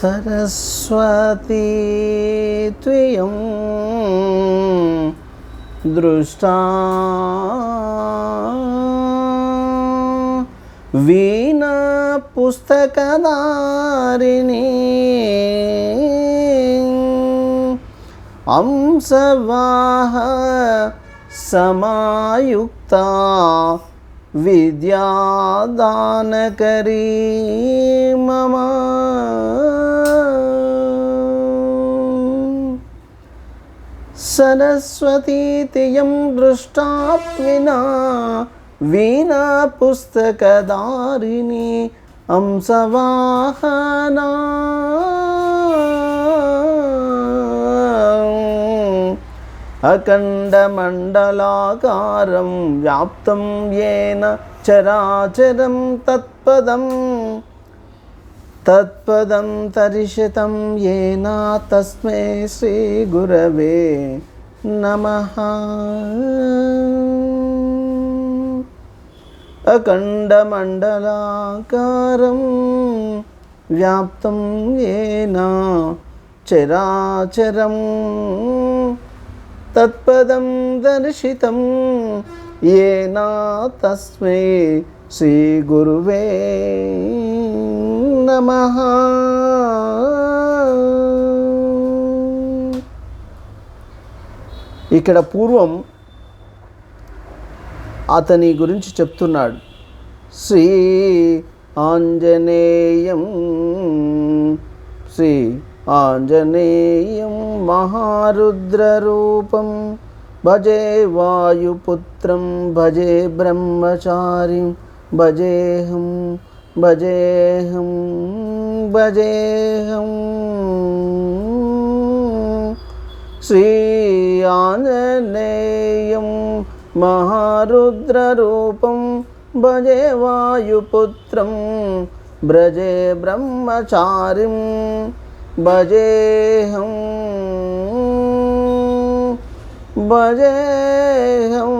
सरस्वती त्वयं दृष्टा वीणा पुस्तकदारिणी अंसवाह समायुक्ता विद्यादानकरी मम सरस्वतीतियं दृष्टात्विना वीणा पुस्तकदारिणी अंसवाहना अखण्डमण्डलाकारं व्याप्तं येन चराचरं తత్పదం తరిషితం ఏనా తస్మై శ్రీ గురవే నమ అఖండమండలాకారం వ్యాప్తం ఏనా చరాచరం తత్పదం దర్శితం ఏనా తస్మై శ్రీ గురువే నమ. ఇక్కడ పూర్వం అతని గురించి చెప్తున్నాడు. శ్రీ ఆంజనేయం శ్రీ ఆంజనేయం మహారుద్రరూపం భజే వాయుపుత్రం భజే బ్రహ్మచారిం భజేహం భజేహం భజేహం శ్రీ ఆంజనేయం మహారుద్రరూపం భజే వాయుపుత్రం భజే బ్రహ్మచారిం భజేహం భజేహం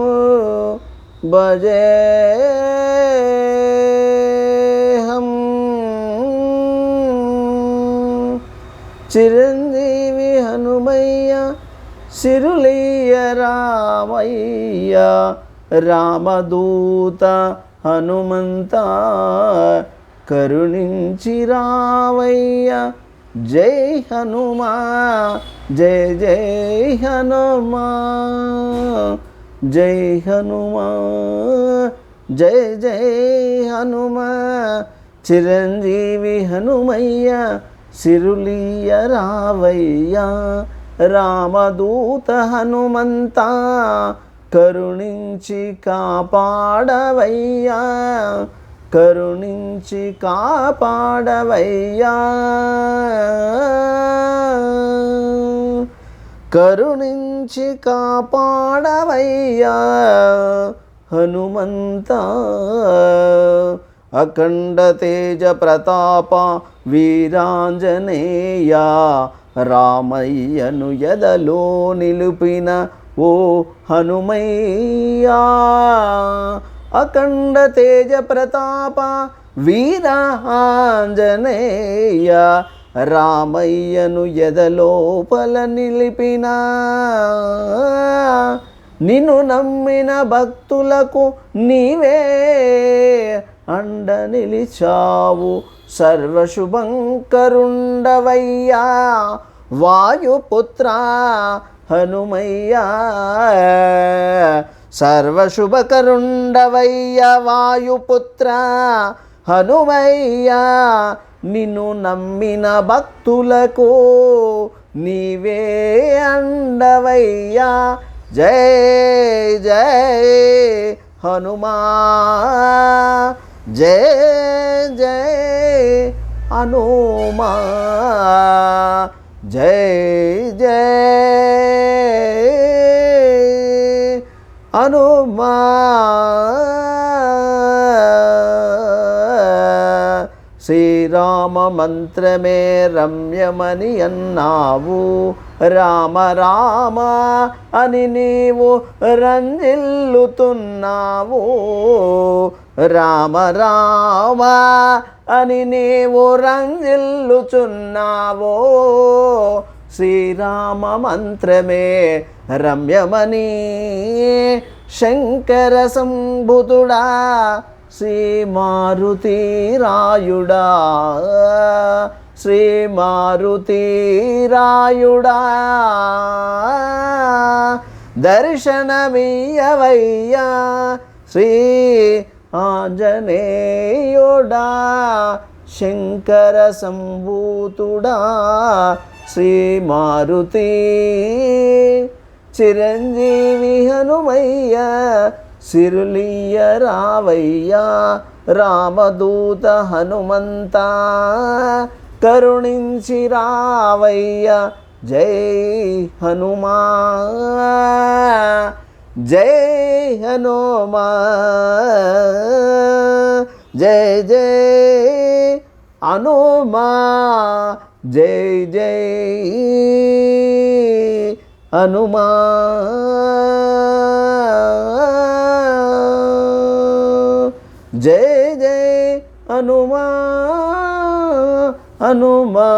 చిరంజీవి హనుమయ్య సిరులీయ రామయ్య రామదూత హనుమంత కరుణించి రావయ్య జై హనుమా జై జై హనుమా జై హనుమా జై జై హనుమా చిరంజీవి హనుమయ్య సిరులీయ రావయ్యా రామదూత హనుమంత కరుణించి కాపాడవయ్యా కరుణించి కాపాడవయ్యా. కరుణించి కాపాడవయ్యా హనుమంతా. అఖండ తేజ ప్రతాప వీరాంజనేయ రామయ్యను ఎదలో నిలుపిన ఓ హనుమయ్యా. అఖండ తేజ ప్రతాప వీరాంజనేయ రామయ్యను ఎదలోపల నిలిపిన. నిన్ను నమ్మిన భక్తులకు నీవే అండ నిలిచావు సర్వశుభంకరుండవయ్యా వాయుపుత్ర హనుమయ్యా. సర్వశుభకరుండవయ్య వాయుపుత్ర హనుమయ్యా నిన్ను నమ్మిన భక్తులకు నీవే అండవయ్యా. జై జై హనుమా. జయ జై హనుమా జై జై హనుమా. శ్రీరామ శ్రీరామ మంత్రమే రమ్యమని అన్నావు రామ రామ అని నీవు రంజిల్లుతున్నావు. రామ రామ అని నీవు రంజిల్లుచున్నావో. శ్రీరామ మంత్రమే రమ్యమని. శంకర సంభుతుడా శ్రీ మారుతి రాయుడా. శ్రీ మారుతి రాయుడా. దర్శనమీయవయ్యా శ్రీ ఆంజనేయుడా శంకర సంభూతుడా శ్రీ మారుతి చిరంజీవి హనుమయ్య సిరులియ రావయ్యా రామదూత హనుమంత. కరుణించి రావయ్య జై హనుమా. జై హనుమా జై జై హనుమా జై జై హనుమా జై జై హనుమా హనుమా